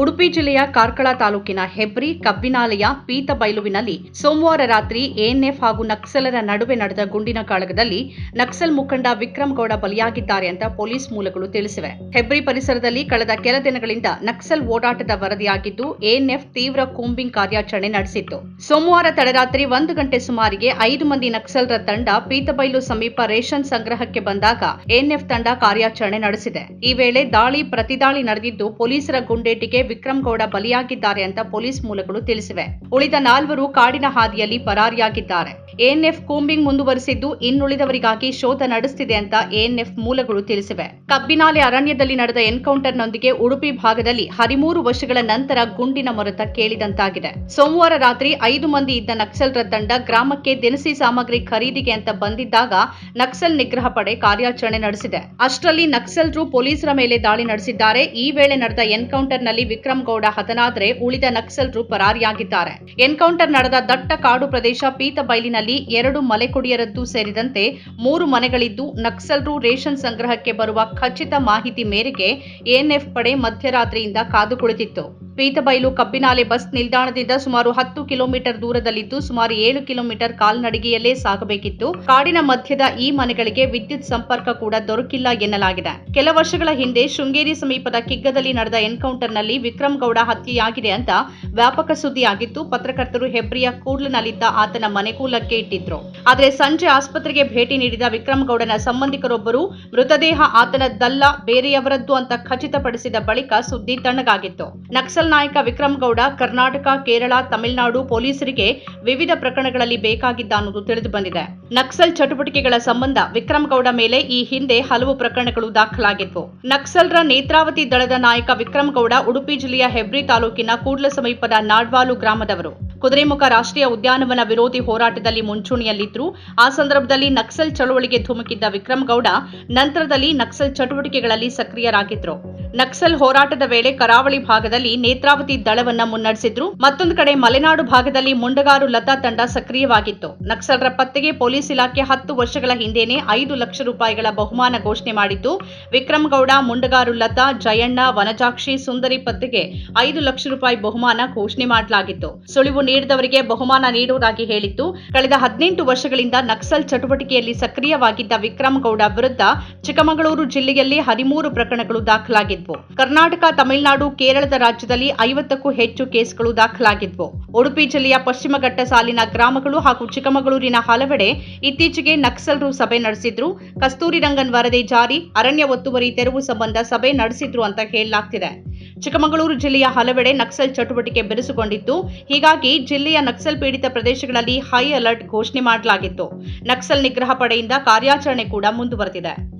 ಉಡುಪಿ ಜಿಲ್ಲೆಯ ಕಾರ್ಕಳ ತಾಲೂಕಿನ ಹೆಬ್ರಿ, ಕಬ್ಬಿನಾಲೆಯ, ಪೀತಬೈಲುವಿನಲ್ಲಿ ಸೋಮವಾರ ರಾತ್ರಿ ಎಎನ್ಎಫ್ ಹಾಗೂ ನಕ್ಸಲರ ನಡುವೆ ನಡೆದ ಗುಂಡಿನ ಕಾಳಗದಲ್ಲಿ ನಕ್ಸಲ್ ಮುಖಂಡ ವಿಕ್ರಮ್ ಗೌಡ ಬಲಿಯಾಗಿದ್ದಾರೆ ಅಂತ ಪೊಲೀಸ್ ಮೂಲಗಳು ತಿಳಿಸಿವೆ. ಹೆಬ್ರಿ ಪರಿಸರದಲ್ಲಿ ಕಳೆದ ಕೆಲ ದಿನಗಳಿಂದ ನಕ್ಸಲ್ ಓಡಾಟದ ವರದಿಯಾಗಿದ್ದು, ಎಎನ್ಎಫ್ ತೀವ್ರ ಕೂಂಬಿಂಗ್ ಕಾರ್ಯಾಚರಣೆ ನಡೆಸಿತ್ತು. ಸೋಮವಾರ ತಡರಾತ್ರಿ ಒಂದು ಗಂಟೆ ಸುಮಾರಿಗೆ ಐದು ಮಂದಿ ನಕ್ಸಲರ ತಂಡ ಪೀತಬೈಲು ಸಮೀಪ ರೇಷನ್ ಸಂಗ್ರಹಕ್ಕೆ ಬಂದಾಗ ಎಎನ್ಎಫ್ ತಂಡ ಕಾರ್ಯಾಚರಣೆ ನಡೆಸಿದೆ. ಈ ವೇಳೆ ದಾಳಿ, ಪ್ರತಿದಾಳಿ ನಡೆದಿದ್ದು ಪೊಲೀಸರ ಗುಂಡೇಟಿಗೆ ವಿಕ್ರಮ್ ಗೌಡ ಬಲಿಯಾಗಿದ್ದಾರೆ ಅಂತ ಪೊಲೀಸ್ ಮೂಲಗಳು ತಿಳಿಸಿವೆ. ಉಳಿದ ನಾಲ್ವರು ಕಾಡಿನ ಹಾದಿಯಲ್ಲಿ ಪರಾರಿಯಾಗಿದ್ದಾರೆ. ಎಎನ್ಎಫ್ ಕೂಂಬಿಂಗ್ ಮುಂದುವರೆಸಿದ್ದು ಇನ್ನುಳಿದವರಿಗಾಗಿ ಶೋಧ ನಡೆಸುತ್ತಿದೆ ಅಂತ ಎಎನ್ಎಫ್ ಮೂಲಗಳು ತಿಳಿಸಿವೆ. ಕಬ್ಬಿನಾಲೆ ಅರಣ್ಯದಲ್ಲಿ ನಡೆದ ಎನ್ಕೌಂಟರ್ನೊಂದಿಗೆ ಉಡುಪಿ ಭಾಗದಲ್ಲಿ ಹದಿಮೂರು ವರ್ಷಗಳ ನಂತರ ಗುಂಡಿನ ಮೊರೆತ ಕೇಳಿದಂತಾಗಿದೆ. ಸೋಮವಾರ ರಾತ್ರಿ ಐದು ಮಂದಿ ಇದ್ದ ನಕ್ಸಲರ ತಂಡ ಗ್ರಾಮಕ್ಕೆ ದಿನಸಿ ಸಾಮಗ್ರಿ ಖರೀದಿಗೆ ಅಂತ ಬಂದಿದ್ದಾಗ ನಕ್ಸಲ್ ನಿಗ್ರಹ ಪಡೆ ಕಾರ್ಯಾಚರಣೆ ನಡೆಸಿದೆ. ಅಷ್ಟರಲ್ಲಿ ನಕ್ಸಲರು ಪೊಲೀಸರ ಮೇಲೆ ದಾಳಿ ನಡೆಸಿದ್ದಾರೆ. ಈ ವೇಳೆ ನಡೆದ ಎನ್ಕೌಂಟರ್ನಲ್ಲಿ ವಿಕ್ರಮ್ ಗೌಡ ಹತನಾದರೆ ಉಳಿದ ನಕ್ಸಲರು ಪರಾರಿಯಾಗಿದ್ದಾರೆ. ಎನ್ಕೌಂಟರ್ ನಡೆದ ದಟ್ಟ ಕಾಡು ಪ್ರದೇಶ ಎರಡು ಮಲೆಕುಡಿಯರದ್ದು ಸೇರಿದಂತೆ ಮೂರು ಮನೆಗಳಿದ್ದು ನಕ್ಸಲ್ರು ರೇಷನ್ ಸಂಗ್ರಹಕ್ಕೆ ಬರುವ ಖಚಿತ ಮಾಹಿತಿ ಮೇರೆಗೆ ಎಎನ್ಎಫ್ ಪಡೆ ಮಧ್ಯರಾತ್ರಿಯಿಂದ ಕಾದು ಕುಳಿತಿತ್ತು. ಪೀತಬೈಲು ಕಬ್ಬಿನಾಲೆ ಬಸ್ ನಿಲ್ದಾಣದಿಂದ ಸುಮಾರು ಹತ್ತು ಕಿಲೋಮೀಟರ್ ದೂರದಲ್ಲಿದ್ದು ಸುಮಾರು ಏಳು ಕಿಲೋಮೀಟರ್ ಕಾಲ್ನಡಿಗೆಯಲ್ಲೇ ಸಾಗಬೇಕಿತ್ತು. ಕಾಡಿನ ಮಧ್ಯದ ಈ ಮನೆಗಳಿಗೆ ವಿದ್ಯುತ್ ಸಂಪರ್ಕ ಕೂಡ ದೊರಕಿಲ್ಲ ಎನ್ನಲಾಗಿದೆ. ಕೆಲ ವರ್ಷಗಳ ಹಿಂದೆ ಶೃಂಗೇರಿ ಸಮೀಪದ ಕಿಗ್ಗದಲ್ಲಿ ನಡೆದ ಎನ್ಕೌಂಟರ್ನಲ್ಲಿ ವಿಕ್ರಮ್ ಗೌಡ ಹತ್ಯೆಯಾಗಿದೆ ಅಂತ ವ್ಯಾಪಕ ಸುದ್ದಿಯಾಗಿತ್ತು. ಪತ್ರಕರ್ತರು ಹೆಬ್ರಿಯ ಕೂಡ್ಲಿನಲ್ಲಿದ್ದ ಆತನ ಮನೆಗೂಲಕ್ಕೆ ಇಟ್ಟಿದ್ರು. ಆದರೆ ಸಂಜೆ ಆಸ್ಪತ್ರೆಗೆ ಭೇಟಿ ನೀಡಿದ ವಿಕ್ರಮಗೌಡನ ಸಂಬಂಧಿಕರೊಬ್ಬರು, ಮೃತದೇಹ ಆತನದ್ದಲ್ಲ ಬೇರೆಯವರದ್ದು ಅಂತ ಖಚಿತಪಡಿಸಿದ ಬಳಿಕ ಸುದ್ದಿ ತಣ್ಣಗಾಗಿತ್ತು. ನಕ್ಸಲ್ ನಾಯಕ ವಿಕ್ರಮಗೌಡ ಕರ್ನಾಟಕ, ಕೇರಳ, ತಮಿಳುನಾಡು ಪೊಲೀಸರಿಗೆ ವಿವಿಧ ಪ್ರಕರಣಗಳಲ್ಲಿ ಬೇಕಾಗಿದ್ದ ಅನ್ನೋದು ತಿಳಿದು ಬಂದಿದೆ. ನಕ್ಸಲ್ ಚಟುವಟಿಕೆಗಳ ಸಂಬಂಧ ವಿಕ್ರಮಗೌಡ ಮೇಲೆ ಈ ಹಿಂದೆ ಹಲವು ಪ್ರಕರಣಗಳು ದಾಖಲಾಗಿದ್ವು. ನಕ್ಸಲ್ರ ನೇತ್ರಾವತಿ ದಳದ ನಾಯಕ ವಿಕ್ರಮಗೌಡ ಉಡುಪಿ ಜಿಲ್ಲೆಯ ಹೆಬ್ರಿ ತಾಲೂಕಿನ ಕೂಡ್ಲ ಸಮೀಪದ ನಾಡ್ವಾಲು ಗ್ರಾಮದವರು. ಕುದುರೆಮುಖ ರಾಷ್ಟ್ರೀಯ ಉದ್ಯಾನವನ ವಿರೋಧಿ ಹೋರಾಟದಲ್ಲಿ ಮುಂಚೂಣಿಯಲ್ಲಿದ್ದರು. ಆ ಸಂದರ್ಭದಲ್ಲಿ ನಕ್ಸಲ್ ಚಳವಳಿಗೆ ಧುಮುಕಿದ್ದ ವಿಕ್ರಮ್ ಗೌಡ ನಂತರದಲ್ಲಿ ನಕ್ಸಲ್ ಚಟುವಟಿಕೆಗಳಲ್ಲಿ ಸಕ್ರಿಯರಾಗಿದ್ರು ನಕ್ಸಲ್ ಹೋರಾಟದ ವೇಳೆ ಕರಾವಳಿ ಭಾಗದಲ್ಲಿ ನೇತ್ರಾವತಿ ದಳವನ್ನ ಮುನ್ನಡೆಸಿದ್ರು. ಮತ್ತೊಂದು ಕಡೆ ಮಲೆನಾಡು ಭಾಗದಲ್ಲಿ ಮುಂಡಗಾರು ಲತಾ ತಂಡ ಸಕ್ರಿಯವಾಗಿತ್ತು. ನಕ್ಸಲರ ಪತ್ತೆಗೆ ಪೊಲೀಸ್ ಇಲಾಖೆ ಹತ್ತು ವರ್ಷಗಳ ಹಿಂದೆನೆ ಐದು ಲಕ್ಷ ರೂಪಾಯಿಗಳ ಬಹುಮಾನ ಘೋಷಣೆ ಮಾಡಿದ್ದು. ವಿಕ್ರಮ್ ಗೌಡ ಮುಂಡಗಾರು ಲತಾ, ಜಯಣ್ಣ, ವನಜಾಕ್ಷಿ, ಸುಂದರಿ ಪತ್ತೆಗೆ ಐದು ಲಕ್ಷ ರೂಪಾಯಿ ಬಹುಮಾನ ಘೋಷಣೆ ಮಾಡಲಾಗಿತ್ತು. ಸುಳಿವು ನೀಡಿದವರಿಗೆ ಬಹುಮಾನ ನೀಡುವುದಾಗಿ ಹೇಳಿತ್ತು. ಕಳೆದ ಹದಿನೆಂಟು ವರ್ಷಗಳಿಂದ ನಕ್ಸಲ್ ಚಟುವಟಿಕೆಯಲ್ಲಿ ಸಕ್ರಿಯವಾಗಿದ್ದ ವಿಕ್ರಮ್ ಗೌಡ ವಿರುದ್ಧ ಚಿಕ್ಕಮಗಳೂರು ಜಿಲ್ಲೆಯಲ್ಲಿ ಹದಿಮೂರು ಪ್ರಕರಣಗಳು ದಾಖಲಾಗಿದ್ವು. ಕರ್ನಾಟಕ, ತಮಿಳುನಾಡು, ಕೇರಳದ ರಾಜ್ಯದಲ್ಲಿ ಐವತ್ತಕ್ಕೂ ಹೆಚ್ಚು ಕೇಸ್ಗಳು ದಾಖಲಾಗಿದ್ವು. ಉಡುಪಿ ಜಿಲ್ಲೆಯ ಪಶ್ಚಿಮ ಘಟ್ಟ ಸಾಲಿನ ಗ್ರಾಮಗಳು ಹಾಗೂ ಚಿಕ್ಕಮಗಳೂರಿನ ಹಲವೆಡೆ ಇತ್ತೀಚೆಗೆ ನಕ್ಸಲರು ಸಭೆ ನಡೆಸಿದ್ರು. ಕಸ್ತೂರಿ ರಂಗನ್ ವರದಿ ಜಾರಿ, ಅರಣ್ಯ ಒತ್ತುವರಿ ತೆರವು ಸಂಬಂಧ ಸಭೆ ನಡೆಸಿದ್ರು ಅಂತ ಹೇಳಲಾಗ್ತಿದೆ. ಚಿಕ್ಕಮಗಳೂರು ಜಿಲ್ಲೆಯ ಹಲವೆಡೆ ನಕ್ಸಲ್ ಚಟುವಟಿಕೆ ಬಿರುಸುಗೊಂಡಿತ್ತು. ಹೀಗಾಗಿ ಜಿಲ್ಲೆಯ ನಕ್ಸಲ್ ಪೀಡಿತ ಪ್ರದೇಶಗಳಲ್ಲಿ ಹೈ ಅಲರ್ಟ್ ಘೋಷಣೆ ಮಾಡಲಾಗಿತ್ತು. ನಕ್ಸಲ್ ನಿಗ್ರಹ ಪಡೆಯಿಂದ ಕಾರ್ಯಾಚರಣೆ ಕೂಡ ಮುಂದುವರೆದಿದೆ.